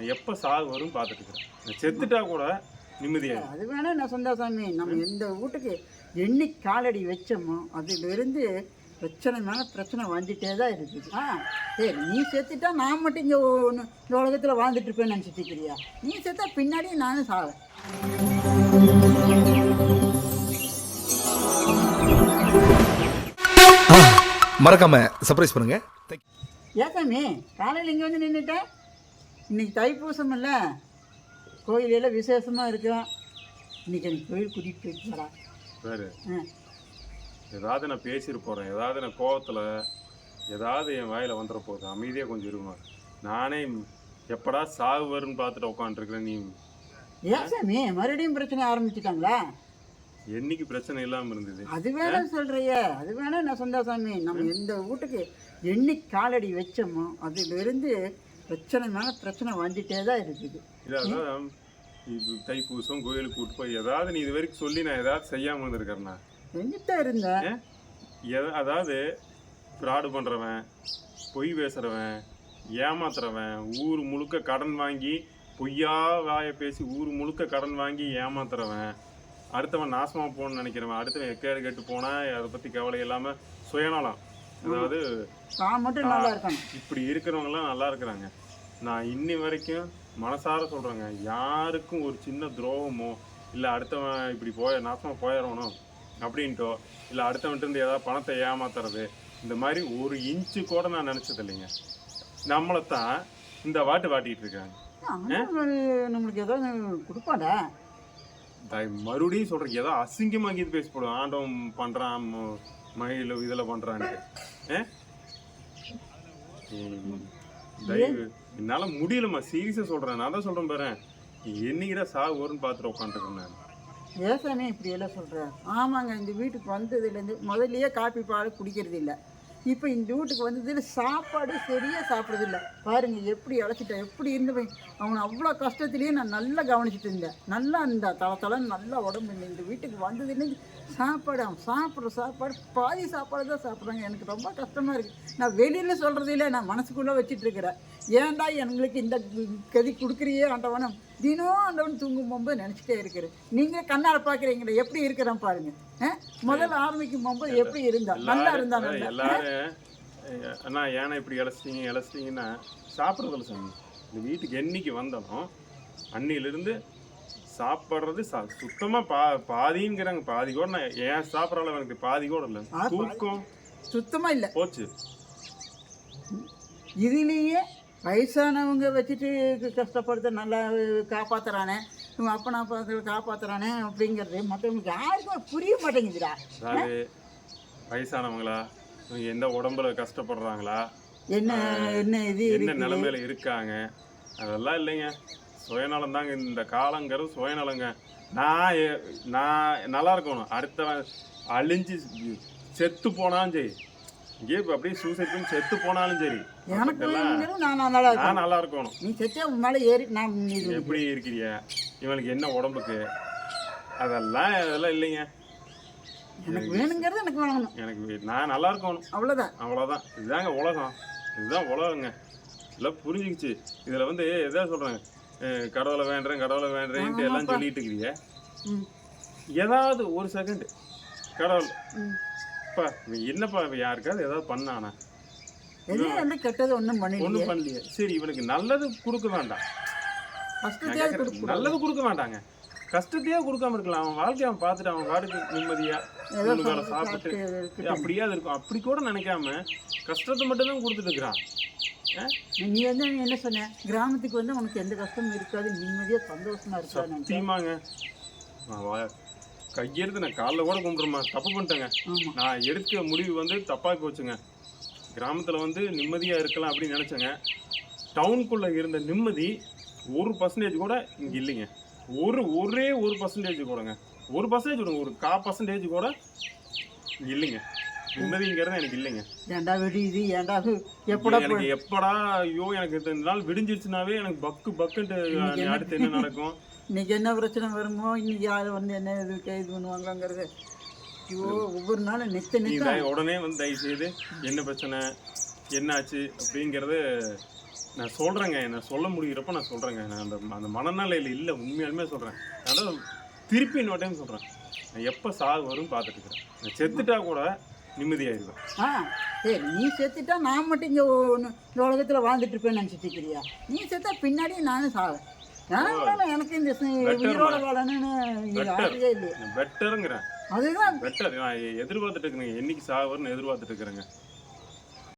நான் எப்போ சாகு வரும்னு பார்த்துட்டு இருக்கிறேன் நான் செத்துட்டா கூட நிம்மதியாக அது வேணா நான் சந்தோஷமே நம்ம எந்த வீட்டுக்கு எண்ணி காலடி வச்சோமோ அதிலிருந்து பிரச்சனை மேலே பிரச்சனை வந்துட்டே தான் இருக்குது. ஆ சரி நீ செத்துட்டா நான் மட்டும் இங்கே இந்த உலகத்தில் வாழ்ந்துட்டு இருப்பேன்னு நினச்சிட்டு இருக்கிறியா? நீ செத்தா பின்னாடி நானும் சாவேன். மறக்காம சர்ப்ரைஸ் பண்ணுங்க. You. ஏசாமி காலையில் இங்கே வந்து நின்றுட்டேன் இன்னைக்கு தைப்பூசம் இல்லை. கோயிலெல்லாம் விசேஷமாக இருக்கும் இன்னைக்கு எனக்கு கோயில் கூட்டிகிட்டு போயிட்டுறா வேறு. ஆ. ஏதாவது நான் பேசிட்டு போகிறேன் ஏதாவது நான் கோவத்தில் ஏதாவது என் வாயில் வந்துட போகுது அமைதியாக கொஞ்சம் இருக்கணும் நானே எப்படா சாகு வரும்னு பார்த்துட்டு உட்காந்துருக்குறேன் நீ. ஏசாமி மறுபடியும் பிரச்சனை ஆரம்பிச்சிட்டாங்களா? என்னைக்கு பிரச்சனை இல்லாமல் இருந்தது? அது வேணா சொல்றிய. அது வேணா நான் சந்தோஷமே நம்ம எந்த வீட்டுக்கு எண்ணி காலடி வச்சோமோ அதிலிருந்து பிரச்சனை மேலே பிரச்சனை வந்துட்டே தான் இருக்குது. இதான் இது தைப்பூசம் கோயிலுக்கு கூட்டு போய் ஏதாவது நீ இது வரைக்கும் சொல்லி நான் ஏதாவது செய்யாமல் இருந்திருக்கிறேன்னா செஞ்சுட்டே இருந்தேன் அதாவது ஃப்ராடு பண்ணுறவன் பொய் பேசுகிறவன் ஏமாத்துறவன் ஊர் முழுக்க கடன் வாங்கி பொய்யா வாயை பேசி ஊர் முழுக்க கடன் வாங்கி ஏமாத்துறவன் அடுத்தவன் நாசமாக போகணும்னு நினைக்கிறவன் அடுத்தவன் எக்கேடு கெட்டு போனால் அதை பற்றி கவலை இல்லாமல் சுயநலம். அதாவது நான் மட்டும் நல்லா இருக்கணும். இப்படி இருக்கிறவங்கலாம் நல்லா இருக்கிறாங்க. நான் இன்னி வரைக்கும் மனசார சொல்கிறேங்க யாருக்கும் ஒரு சின்ன துரோகமோ இல்லை அடுத்தவன் இப்படி போய நாசமாக போயிடணும் அப்படின்ட்டோ இல்லை அடுத்தவன்ட்டு ஏதாவது பணத்தை ஏமாத்துறது இந்த மாதிரி ஒரு இன்ச்சு கூட நான் நினச்சது இல்லைங்க. நம்மளை தான் இந்த வாட்டு வாட்டிட்டு இருக்காங்க. நம்மளுக்கு ஏதோ கொடுப்பாடா மறுபடியும் சொல்கிறேன் ஏதோ அசிங்கமாக கீது பேசி போடுவோம் ஆண்டவன் பண்ணுறான் மயில் இதில் பண்ணுறான்ட்டு தயவு. என்னால் முடியலம்மா. சீரியஸாக சொல்கிறேன் நான் தான் சொல்கிறேன் பாரு. என்னைக்கிற சாகு வரும்னு பார்த்துட்டு உட்காந்துருக்கேன் நான். ஏசானே இப்படி எல்லாம் சொல்கிறேன் ஆமாங்க இந்த வீட்டுக்கு வந்ததுலேருந்து முதல்லையே காப்பி பால் குடிக்கிறது இல்லை இப்போ இந்த வீட்டுக்கு வந்ததில் சாப்பாடு சரியாக சாப்பிட்றதில்ல. பாருங்கள் பாருங்க எப்படி அழைச்சிட்டேன் எப்படி இருந்தவன். அவனை அவ்வளோ கஷ்டத்துலேயே நான் நல்லா கவனிச்சிட்டு இருந்தேன். நல்லா இருந்தா தலை தலை நல்லா உடம்பு இல்லை. இந்த வீட்டுக்கு வந்ததுலேருந்து சாப்பாடு அவன் சாப்பிட்ற சாப்பாடு பாதி சாப்பாடு தான் சாப்பிட்றாங்க. எனக்கு ரொம்ப கஷ்டமாக இருக்குது நான் வெளியில் சொல்கிறதில்ல நான் மனசுக்குள்ளே வச்சிட்ருக்கிறேன் ஏன்டா எங்களுக்கு இந்த கதி கொடுக்குறியே ஆண்டவனம் தினம் ஆண்டவன் தூங்கும் போது நினச்சிட்டே இருக்கிறேன் நீங்கள் கண்ணால் பார்க்குறீங்களே எப்படி இருக்கிறேன் பாருங்க? முதல்ல ஆரம்பிக்கும் போது எப்படி இருந்தா? நல்லா இருந்தா எல்லாரும் அண்ணா ஏன்னா இப்படி இழைச்சிட்டீங்க இழைச்சிட்டிங்கன்னா சாப்பிட்றதில்ல சாமி. இந்த வீட்டுக்கு என்னைக்கு வந்தாலும் அன்னிலிருந்து சாப்பிட்றது சா சுத்தமாக பா பாதிங்கிறாங்க. பாதி கூட நான் ஏன் சாப்பிட்ற அளவு எனக்கு பாதி கூட இல்லை. தூக்கம். சுத்தமாக இல்லை. போச்சு. இதுலேயே வயசானவங்க வச்சுட்டு கஷ்டப்படுத்த நல்லா காப்பாத்துறானே. இவன் அப்பனா பார்த்து காப்பாத்துறானே அப்படிங்கிறது மற்றவங்களுக்கு யாருக்கும் புரிய மாட்டேங்குதுடா. வயசானவங்களா? இவங்க எந்த உடம்புல கஷ்டப்படுறாங்களா? என்ன என்ன இது என்ன நிலைமையில இருக்காங்க? அதெல்லாம் இல்லைங்க. சுயநலம் தாங்க இந்த காலங்கிறது சுயநலங்க. நான் நான் நல்லா இருக்கணும். அடுத்தவன் அழிஞ்சு செத்து போனாலும் சரி இங்கே இப்போ அப்படியே சூசைட் பண்ணி செத்து போனாலும் சரி. எனக்கு நான் நல்லா நான் நல்லா இருக்கணும். நீ செத்தா உன் மேலே ஏறி நான் எப்படி இருக்கிறிய? இவனுக்கு என்ன உடம்புக்கு? அதெல்லாம் அதெல்லாம் இல்லைங்க. எனக்கு வேணுங்கிறது எனக்கு வேணும் எனக்கு நான் நல்லா இருக்கணும். அவ்வளோதான் அவ்வளோதான் இதுதாங்க உலகம். இதுதான் உலகங்க. எல்லாம் புரிஞ்சுக்கிச்சு. இதில் வந்து எதா சொல்கிறேன் கடவுளை வேண்டுறேன் கடவுளை வேண்டுறேன்ட்டு எல்லாம். சொல்லிட்டு இருக்கிறீங்க ம். ஏதாவது ஒரு செகண்ட் கடவுள். அப்பா இவன் என்னப்பா இவன் யாருக்காவது ஏதாவது பண்ணானா? வந்து கெட்டது ஒன்றும் பண்ணலையே. ஒன்றும் பண்ணலையே. சரி இவனுக்கு நல்லது கொடுக்க வேண்டாம். கேட்கறேன், கொடுக்க நல்லது கொடுக்க வேண்டாங்க கஷ்டத்தையே கொடுக்காம இருக்கலாம். அவன் வாழ்க்கையை அவன் பார்த்துட்டு அவன் வாடுக்கு நிம்மதியா ஏதோ மூணு வேளை சாப்பிட்டு இருக்கட்டும். அப்படியே அது இருக்கும். அப்படி கூட நினைக்காம கஷ்டத்தை மட்டும் தான் கொடுத்துட்டு இருக்கிறான்? நீ வந்து என்ன சொன்ன? கிராமத்துக்கு வந்து உனக்கு எந்த கஷ்டமும் இருக்காது. நிம்மதியாக சந்தோஷமா இருக்காது சத்தியமாங்க. நான் வா- கையெடுத்து நான் காலைல கூட கும்பிட்றேம்மா. தப்பு பண்ணிட்டேங்க. நான் எடுக்க முடிவு வந்து தப்பாக போச்சுங்க. கிராமத்தில் வந்து நிம்மதியாக இருக்கலாம் அப்படின்னு நினச்சேங்க. டவுனுக்குள்ளே இருந்த நிம்மதி ஒரு பர்சன்டேஜ் கூட இங்கே இல்லைங்க. ஒரு ஒரே ஒரு பர்சன்டேஜ் கூடங்க. ஒரு பர்சன்டேஜ் விடுங்க ஒரு கா பர்சன்டேஜ் கூட இங்க இல்லைங்க. நிம்மதிங்கிறது எனக்கு இல்லைங்க. ஏன்டா வெடியுது ஏன்டா எப்படா எனக்கு எப்படா ஐயோ எனக்கு இந்த நாள் விடிஞ்சிருச்சுனாவே எனக்கு பக்கு பக்குன்ட்டு அடுத்து என்ன நடக்கும்? இன்னைக்கு என்ன பிரச்சனை வருமோ இன்னைக்கு யார் வந்து என்ன இது இது பண்ணுவாங்கங்கிறது ஐயோ ஒவ்வொரு நாளும் நித்த நித்த. உடனே வந்து தயவு செய்து என்ன பிரச்சனை என்னாச்சு அப்படிங்கிறது நான் சொல்கிறேங்க நான் சொல்ல முடியிறப்ப நான் சொல்கிறேங்க நான் அந்த அந்த மனநிலையில் இல்லை உண்மையாலுமே சொல்கிறேன் அதனால் திருப்பி இன்னொரு டைம் சொல்கிறேன் நான் எப்போ சாகு வரும் பார்த்துட்டு இருக்கிறேன். நான் செத்துட்டா கூட நிம்மதியாயிருவேன் ஆ சரி நீ செத்துட்டா நான் மட்டும் இங்கே இந்த உலகத்தில் வாழ்ந்துட்டு இருப்பேன்னு நினச்சிட்டு இருக்கிறியா? நீ செத்தா பின்னாடியே நானும் சாவேன் அதனால எனக்கு இந்த உயிரோட. வாழணும்னு. ஆசையே இல்லையா. பெட்டருங்கிறேன் அதுதான். பெட்டர் நான் எதிர்பார்த்துட்டு இருக்கிறேங்க. என்னைக்கு சாகு வரும்னு எதிர்பார்த்துட்டு இருக்கிறேங்க.